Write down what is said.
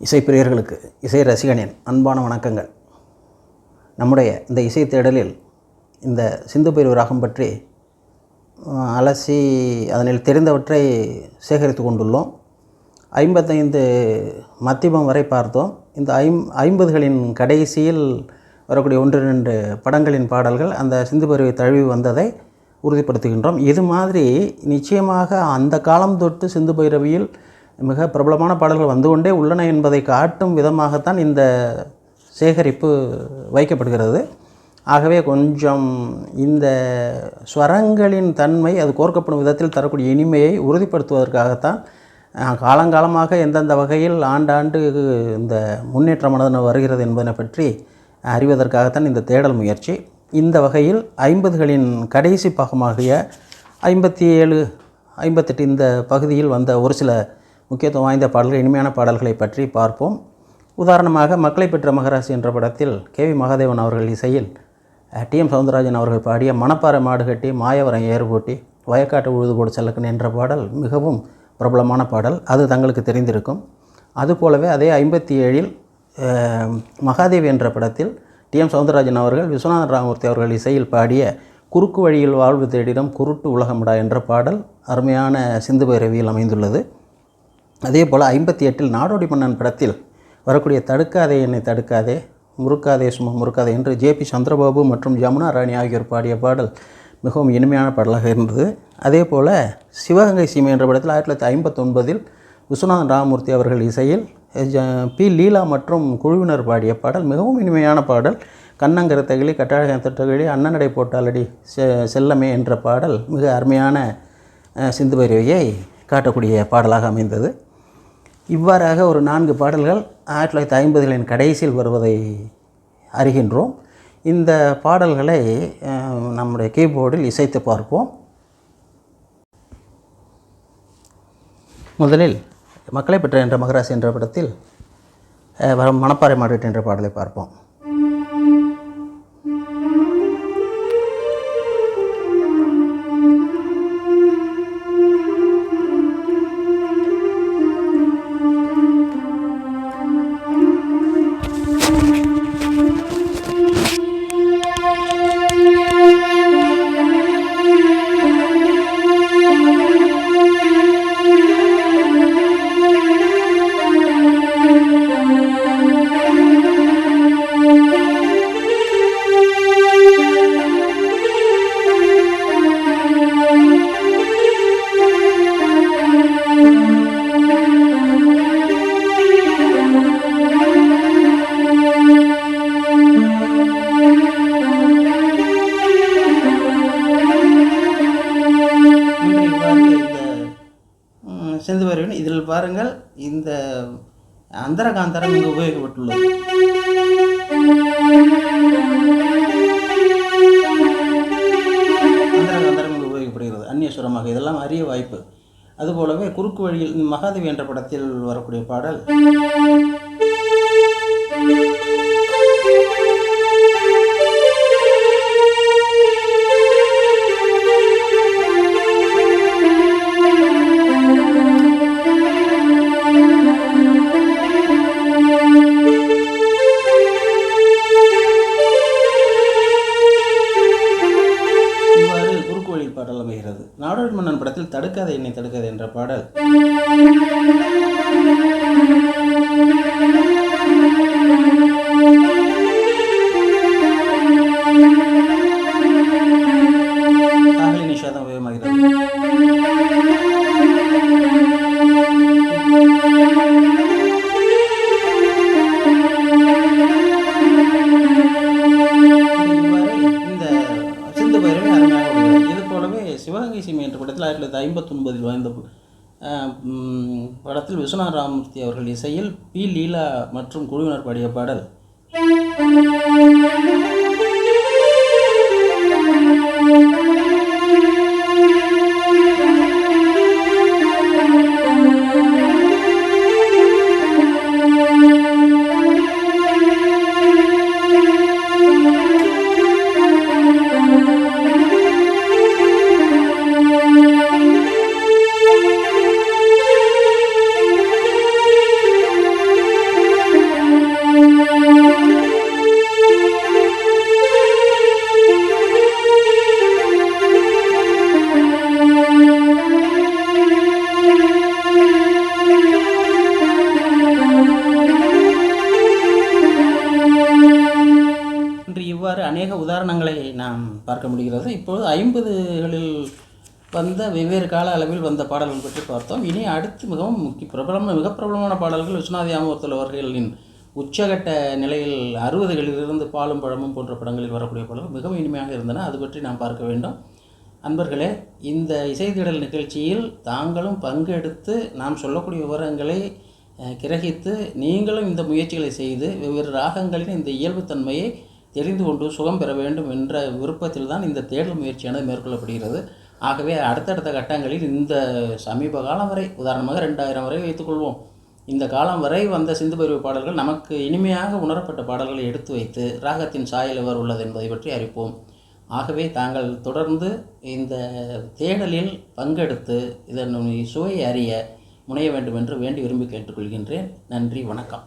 இசைப்பிரியர்களுக்கு இசை ரசிகனின் அன்பான வணக்கங்கள். நம்முடைய இந்த இசை தேடலில் இந்த சிந்து பைரவி ராகம் பற்றி அலசி அதனில் தெரிந்தவற்றை சேகரித்து கொண்டுள்ளோம். ஐம்பத்தைந்து மத்தியமம் வரை பார்த்தோம். இந்த ஐம் ஐம்பதுகளின் கடைசியில் வரக்கூடிய ஒன்று ரெண்டு படங்களின் பாடல்கள் அந்த சிந்து பருவை தழுவி வந்ததை உறுதிப்படுத்துகின்றோம். இது மாதிரி நிச்சயமாக அந்த காலம் தொட்டு சிந்து பைரவியில் மிக பிரபலமான பாடல்கள் வந்து கொண்டே உள்ளன என்பதை காட்டும் விதமாகத்தான் இந்த சேகரிப்பு வைக்கப்படுகிறது. ஆகவே கொஞ்சம் இந்த ஸ்வரங்களின் தன்மை அது கோர்க்கப்படும் விதத்தில் தரக்கூடிய இனிமையை உறுதிப்படுத்துவதற்காகத்தான் காலங்காலமாக எந்தெந்த வகையில் ஆண்டாண்டு இந்த முன்னேற்றமானது வருகிறது என்பதனை பற்றி அறிவதற்காகத்தான் இந்த தேடல் முயற்சி. இந்த வகையில் ஐம்பதுகளின் கடைசி பாகமாகிய ஐம்பத்தி ஏழு ஐம்பத்தெட்டு இந்த பகுதியில் வந்த ஒரு சில முக்கியத்துவம் வாய்ந்த பாடல்கள் இனிமையான பாடல்களை பற்றி பார்ப்போம். உதாரணமாக மக்களை பெற்ற மகராசி என்ற படத்தில் கே வி மகாதேவன் அவர்கள் இசையில் டி எம் சவுந்தரராஜன் அவர்கள் பாடிய மணப்பாறை மாடு கட்டி மாயவரம் ஏறு போட்டி வயக்காட்டு உழுது போடு செல்லக்கன் என்ற பாடல் மிகவும் பிரபலமான பாடல். அது தங்களுக்கு தெரிந்திருக்கும். அதுபோலவே அதே ஐம்பத்தி ஏழில் மகாதேவி என்ற படத்தில் டி எம் சவுந்தரராஜன் அவர்கள் விஸ்வநாதன் ராமமூர்த்தி அவர்கள் இசையில் பாடிய குறுக்கு வழியில் வாழ்வு தேடிடம் குருட்டு உலகம்டா என்ற பாடல் அருமையான சிந்து பைரவியில் அமைந்துள்ளது. அதே போல் ஐம்பத்தி எட்டில் நாடோடி மன்னன் படத்தில் வரக்கூடிய தடுக்காதே என்னை தடுக்காதே முறுக்காதே சும்மா முறுக்காதே என்று ஜேபி சந்திரபாபு மற்றும் ஜமுனா ராணி ஆகியோர் பாடிய பாடல் மிகவும் இனிமையான பாடலாக இருந்தது. அதே போல் சிவகங்கை சீமை என்ற படத்தில் ஆயிரத்தி தொள்ளாயிரத்தி ஐம்பத்தொன்பதில் விஸ்வநாதன் ராமமூர்த்தி அவர்கள் இசையில் ஜ- பி லீலா மற்றும் குழுவினர் பாடிய பாடல் மிகவும் இனிமையான பாடல். கண்ணங்கர தகிழி கட்டாழகம் தட்டகிழி அண்ணனடை போட்டாலடி செ செல்லமே என்ற பாடல் மிக அருமையான சிந்து பைரவியை காட்டக்கூடிய பாடலாக அமைந்தது. இவ்வாறாக ஒரு நான்கு பாடல்கள் ஆயிரத்தி தொள்ளாயிரத்தி ஐம்பதுகளின் கடைசியில் வருவதை அறிகின்றோம். இந்த பாடல்களை நம்முடைய கீபோர்டில் இசைத்து பார்ப்போம். முதலில் மக்களை பெற்ற என்ற மகராசி என்ற படத்தில் வரும் மணப்பாறை மாடுட்டு என்ற பாடலை பார்ப்போம். சிந்து வருவேன். இதில் பாருங்கள் இந்த அந்தரகாந்தரம் இங்கு உபயோகிக்கப்பட்டுள்ளது அந்தரகாந்தரம் இங்கு உபயோகப்படுகிறது. அந்நியஸ்வரமாக இதெல்லாம் அரிய வாய்ப்பு. அதுபோலவே குறுக்கு வழியில் இந்த மகாதேவி என்ற படத்தில் வரக்கூடிய பாடல். தடுக்காத என்னை தடுக்காத என்ற பாடல். தொள்ளாயிரத்தி ஐம்பத்தொன்பதில் வாய்ந்த படத்தில் விஸ்வநாத ராமூர்த்தி அவர்கள் இசையில் பி. லீலா மற்றும் குழுவினர் பாடிய பாடல். இவ்வாறு அநேக உதாரணங்களை நாம் பார்க்க முடிகிறது. இப்பொழுது ஐம்பதுகளில் வந்த வெவ்வேறு கால அளவில் வந்த பாடல்கள் பற்றி பார்த்தோம். இனி அடுத்து மிகவும் முக்கிய பிரபலமான மிக பிரபலமான பாடல்கள் விஸ்வநாத யாமவர்த்தல் அவர்களின் உச்சகட்ட நிலையில் அறுபதுகளிலிருந்து பாலும் பழமும் போன்ற படங்களில் வரக்கூடிய பாடல்கள் மிகவும் இனிமையாக இருந்தன. அது பற்றி நாம் பார்க்க வேண்டும். அன்பர்களே இந்த இசைத்திடல் நிகழ்ச்சியில் தாங்களும் பங்கெடுத்து நாம் சொல்லக்கூடிய விவரங்களை கிரகித்து நீங்களும் இந்த முயற்சிகளை செய்து வெவ்வேறு ராகங்களின் இந்த இயல்புத்தன்மையை தெரிந்து கொண்டு சுகம் பெற வேண்டும் என்ற விருப்பத்தில் தான் இந்த தேடல் முயற்சியானது மேற்கொள்ளப்படுகிறது. ஆகவே அடுத்தடுத்த கட்டங்களில் இந்த சமீப காலம் வரை உதாரணமாக ரெண்டாயிரம் வரை வைத்துக்கொள்வோம் இந்த காலம் வரை வந்த சிந்து பருவ பாடல்கள் நமக்கு இனிமையாக உணரப்பட்ட பாடல்களை எடுத்து வைத்து ராகத்தின் சாயல் எவர் உள்ளது என்பதை பற்றி அறிப்போம் ஆகவே தாங்கள் தொடர்ந்து இந்த தேடலில் பங்கெடுத்து இதன் சுவையை அறிய முனைய வேண்டும் என்று வேண்டி விரும்பி கேட்டுக்கொள்கின்றேன். நன்றி வணக்கம்.